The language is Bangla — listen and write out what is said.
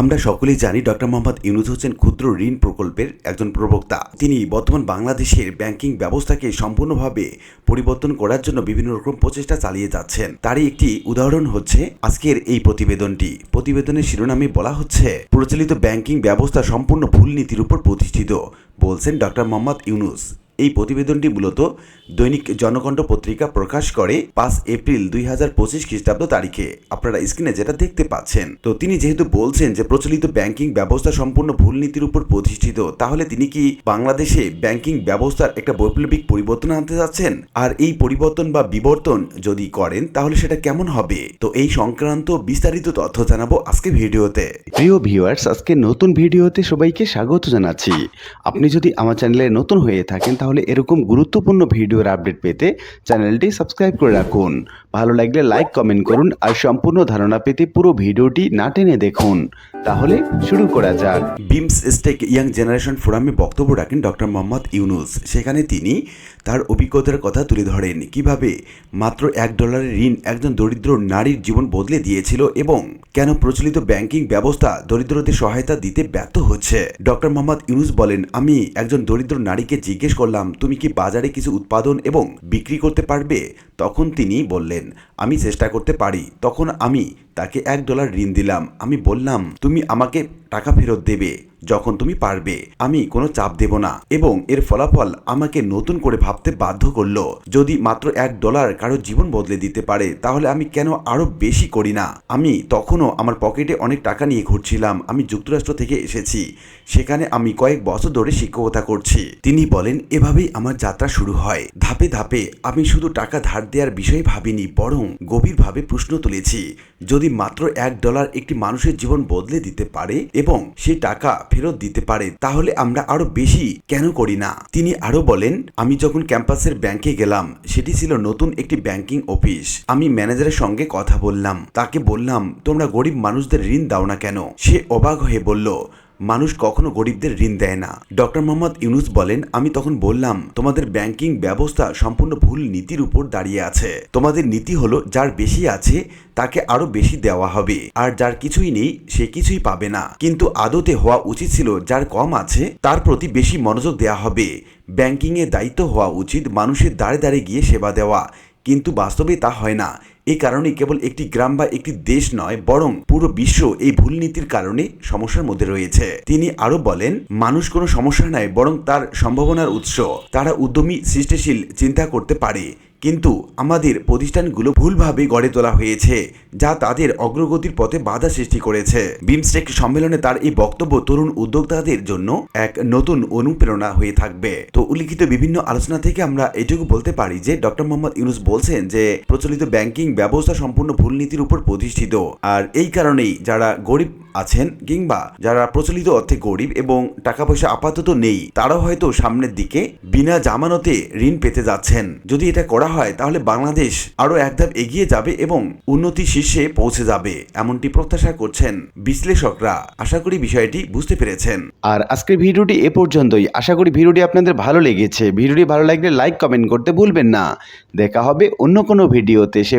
আমরা সকলেই জানি ডক্টর মোহাম্মদ ইউনুস হচ্ছেন ক্ষুদ্র ঋণ প্রকল্পের একজন প্রবক্তা। তিনি বর্তমান বাংলাদেশের ব্যাংকিং ব্যবস্থাকে সম্পূর্ণভাবে পরিবর্তন করার জন্য বিভিন্ন রকম প্রচেষ্টা চালিয়ে যাচ্ছেন। তারই একটি উদাহরণ হচ্ছে আজকের এই প্রতিবেদনটি। প্রতিবেদনের শিরোনামে বলা হচ্ছে, প্রচলিত ব্যাংকিং ব্যবস্থা সম্পূর্ণ ভুল নীতির উপর প্রতিষ্ঠিত, বলছেন ডক্টর মোহাম্মদ ইউনুস। এই প্রতিবেদনটি মূলত দৈনিক জনকণ্ঠ পত্রিকা প্রকাশ করে পাঁচ এপ্রিল দুই হাজার পঁচিশ খ্রিস্টাব্দ তারিখে। আপনারা স্ক্রিনে যেটা দেখতে পাচ্ছেন, তো তিনি যেহেতু বলছেন যে প্রচলিত ব্যাংকিং ব্যবস্থা সম্পূর্ণ ভুল নীতির উপর প্রতিষ্ঠিত, তাহলে তিনি কি বাংলাদেশে ব্যাংকিং ব্যবস্থার একটা বৈপ্লবিক পরিবর্তন আনতে যাচ্ছেন? আর এই পরিবর্তন বা বিবর্তন যদি করেন, তাহলে সেটা কেমন হবে? তো এই সংক্রান্ত বিস্তারিত তথ্য জানাব আজকে ভিডিওতে। প্রিয় ভিউয়ার্স, আজকে নতুন ভিডিওতে সবাইকে স্বাগত জানাচ্ছি। আপনি যদি আমার চ্যানেলে নতুন হয়ে থাকেন, তাহলে এরকম গুরুত্বপূর্ণ ভিডিওর আপডেট পেতে চ্যানেলটি সাবস্ক্রাইব করে রাখুন। ভালো লাগলে লাইক, কমেন্ট করুন আর সম্পূর্ণ ধারণা পেতে পুরো ভিডিওটি না টেনে দেখুন। তাহলে শুরু করা যাক। বিমস স্টেক ইয়াং জেনারেশন ফোরামে বক্তব্য রাখেন ডক্টর মোহাম্মদ ইউনুস। সেখানে তিনি তার অভিজ্ঞতার কথা তুলে ধরেন, কীভাবে মাত্র এক ডলারের ঋণ একজন দরিদ্র নারীর জীবন বদলে দিয়েছিল এবং কেন প্রচলিত ব্যাংকিং ব্যবস্থা দরিদ্রদের সহায়তা দিতে ব্যর্থ হচ্ছে। ডক্টর মোহাম্মদ ইউনুস বলেন, আমি একজন দরিদ্র নারীকে জিজ্ঞেস করলাম তুমি কি বাজারে কিছু উৎপাদন এবং বিক্রি করতে পারবে? তখন তিনি বললেন, আমি চেষ্টা করতে পারি। তখন আমি তাকে এক ডলার ঋণ দিলাম। আমি বললাম, তুমি আমাকে টাকা ফেরত দেবে। যখন তুমি পারবে, আমি কোনো চাপ দেব না। এবং এর ফলাফল আমাকে নতুন করে ভাবতে বাধ্য করল। যদি মাত্র এক ডলার কারও জীবন বদলে দিতে পারে, তাহলে আমি কেন আরও বেশি করি না? আমি তখনও আমার পকেটে অনেক টাকা নিয়ে ঘুরছিলাম। আমি যুক্তরাষ্ট্র থেকে এসেছি। সেখানে আমি কয়েক বছর ধরে শিক্ষকতা করছি। তিনি বলেন, এভাবেই আমার যাত্রা শুরু হয়। ধাপে ধাপে আমি শুধু টাকা ধার দেওয়ার বিষয়ে ভাবিনি, বরং গভীরভাবে প্রশ্ন তুলেছি। যদি মাত্র এক ডলার একটি মানুষের জীবন বদলে দিতে পারে এবং সে টাকা ফেরত দিতে পারে, তাহলে আমরা আরও বেশি কেন করি না? তিনি আরও বলেন, আমি যখন ক্যাম্পাসের ব্যাংকে গেলাম, সেটি ছিল নতুন একটি ব্যাংকিং অফিস। আমি ম্যানেজারের সঙ্গে কথা বললাম। তাকে বললাম, তোমরা গরিব মানুষদের ঋণ দাও না কেন? সে অবাক হয়ে বলল মানুষ কখনো গরিবদের ঋণ দেয় না। ডক্টর মোহাম্মদ ইউনুস বলেন, আমি তখন বললাম, তোমাদের ব্যাংকিং ব্যবস্থা সম্পূর্ণ ভুল নীতির উপর দাঁড়িয়ে আছে। তোমাদের নীতি হলো, যার বেশি আছে, তাকে আরও বেশি দেওয়া হবে। আর যার কিছুই নেই, সে কিছুই পাবে না। কিন্তু আদতে হওয়া উচিত ছিল, যার কম আছে, তার প্রতি বেশি মনোযোগ দেওয়া হবে। ব্যাংকিং এর দায়িত্ব হওয়া উচিত, মানুষের দাঁড়ে দাঁড়ে গিয়ে সেবা দেওয়া। কিন্তু বাস্তবে তা হয় না। এই কারণে কেবল একটি গ্রাম বা একটি দেশ নয়, বরং পুরো বিশ্ব এই ভুল নীতির কারণে সমস্যার মধ্যে রয়েছে। তিনি আরও বলেন, মানুষ কোনো সমস্যা নয় বরং তার সম্ভাবনার উৎস। তারা উদ্যমী, সৃষ্টিশীল, চিন্তা করতে পারে। কিন্তু আমাদের প্রতিষ্ঠানগুলো ভুলভাবে গড়ে তোলা হয়েছে, যা তাদের অগ্রগতির পথে বাধা সৃষ্টি করেছে। বিমস্টেক সম্মেলনে তার এই বক্তব্য তরুণ উদ্যোক্তাদের জন্য এক নতুন অনুপ্রেরণা হয়ে থাকবে। তো উল্লিখিত বিভিন্ন আলোচনা থেকে আমরা এটুকু বলতে পারি যে, ডক্টর মোহাম্মদ ইউনুস বলছেন যে, প্রচলিত ব্যাংকিং ব্যবস্থা সম্পূর্ণ ভুল নীতির উপর প্রতিষ্ঠিত। আর এই কারণেই যারা গরিব আছেন কিংবা যারা প্রচলিত অর্থে গরিব এবং টাকা পয়সা আপাতত নেই, তারাও হয়তো সামনের দিকে বিনা জামানতে ঋণ পেতে যাচ্ছেন। যদি এটা করা হয়, তাহলে বাংলাদেশ আরও এক ধাপ এগিয়ে যাবে এবং উন্নতি শীর্ষে পৌঁছে যাবে, এমনটি প্রত্যাশা করছেন বিশ্লেষকরা। আশা করি বিষয়টি বুঝতে পেরেছেন। আর আজকের ভিডিওটি এ পর্যন্তই। আশা করি ভিডিওটি আপনাদের ভালো লেগেছে। ভিডিওটি ভালো লাগলে লাইক, কমেন্ট করতে ভুলবেন না। দেখা হবে অন্য কোনো ভিডিওতে। সে